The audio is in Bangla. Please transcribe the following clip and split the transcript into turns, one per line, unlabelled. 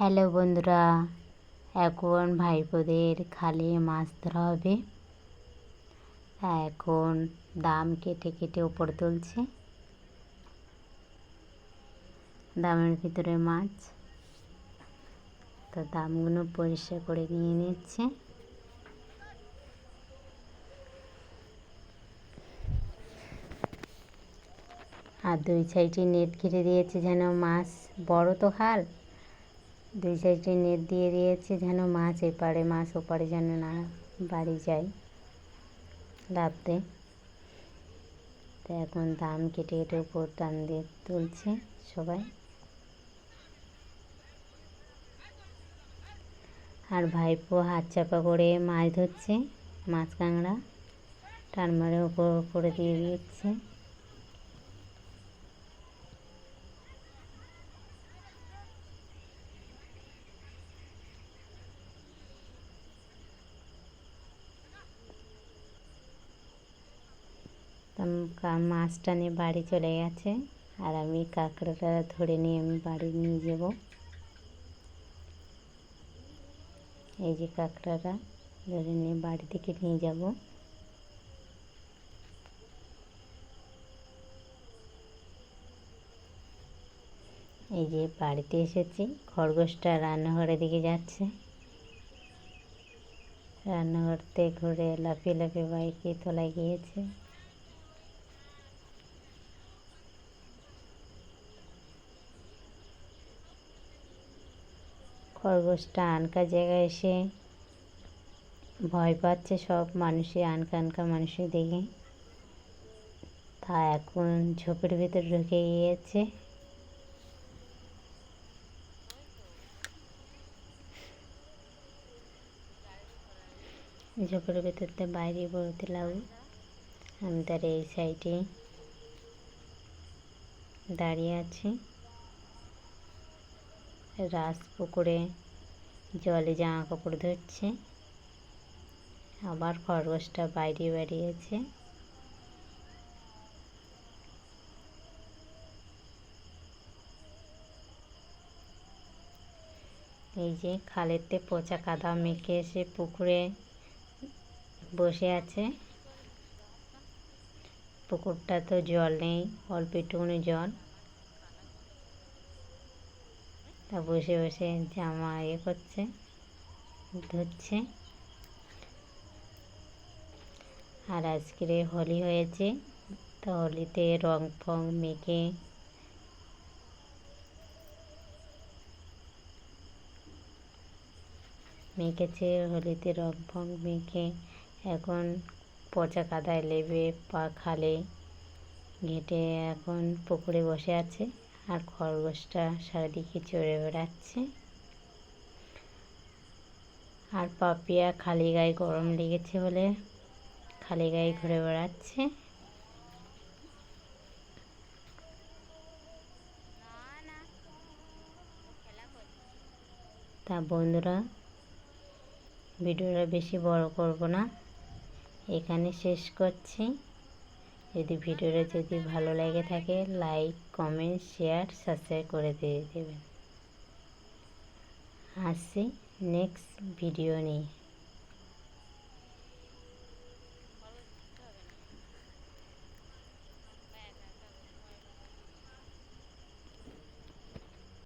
হ্যালো বন্ধুরা, এখন ভাইপোদের খালে মাছ ধরা হবে। এখন দাম কেটে কেটে ওপর তুলছে। দামের ভিতরে মাছ। তো দামগুলো পরিষ্কার করে নিয়ে নিচ্ছে। আর দুই সাইডে নেট ঘিরে দিয়েছে যেন মাছ। বড় তো খাল দুই সাইডে নেট দিয়ে দিয়েছে যেন মাছ এপারে, মাছ ওপারে যেন না বাড়ি যায়। লাভতে। তো এখন দাম কেটে কেটে উপর টান দিয়ে তুলছে সবাই। আর ভাইপো হাত চাপা করে মাছ ধরছে, মাছ কাঁকড়া। টান মারে উপর উপরে দিয়ে দিচ্ছে। মাছটা নিয়ে বাড়ি চলে গেছে। আর আমি কাঁকড়াটা ধরে নিয়ে আমি বাড়ি নিয়ে যাব। এই যে কাঁকড়াটা ধরে নিয়ে বাড়ি থেকে নিয়ে যাব। এই যে বাড়িতে এসেছি, খরগোশটা রান্নাঘরের দিকে যাচ্ছে। রান্নাঘরতে ঘুরে লাফিয়ে লাফিয়ে বাইকে তোলায় গিয়েছে। খরগোশটা আনকা জায়গায় এসে ভয় পাচ্ছে সব মানুষই, আনকা আনকা মানুষই দেখে তা এখন ঝোপের ভিতর ঢুকে গিয়েছে। ঝোপের ভেতরতে বাইরে বলতে লাগু আমি তার এই সাইডে দাঁড়িয়ে আছি। রাস পুকুরে জলে জামা কাপড় ধরছে। আবার খরগোশটা বাইরে বেরিয়েছে। এই যে খালেতে পচা কাদা মেখে এসে পুকুরে বসে আছে। পুকুরটা তো জল নেই, অল্প একটুখানি জল। তা বসে বসে জামা ইয়ে করছে ধুচ্ছে আর আজকে হোলি হয়েছে, তো হোলিতে রং ফং মেখে মেখেছে, হোলিতে রং ফং মেখে এখন পচা কাদায় লেবে পা খালে, ঘেটে এখন পুকুরে বসে আছে। আর খরগোশটা সারাদিকে চড়ে বেড়াচ্ছে। আর পাপিয়া খালি গায়ে গরম লেগেছে বলে খালি গায়ে ঘুরে বেড়াচ্ছে। তা বন্ধুরা, ভিডিওটা বেশি বড় করব না। এখানে শেষ করছি। যদি ভিডিওটা যদি ভালো লেগে থাকে, লাইক, কমেন্ট, শেয়ার, সাবস্ক্রাইব করে দিয়ে দেবেন। আসছি নেক্সট ভিডিও নিয়ে।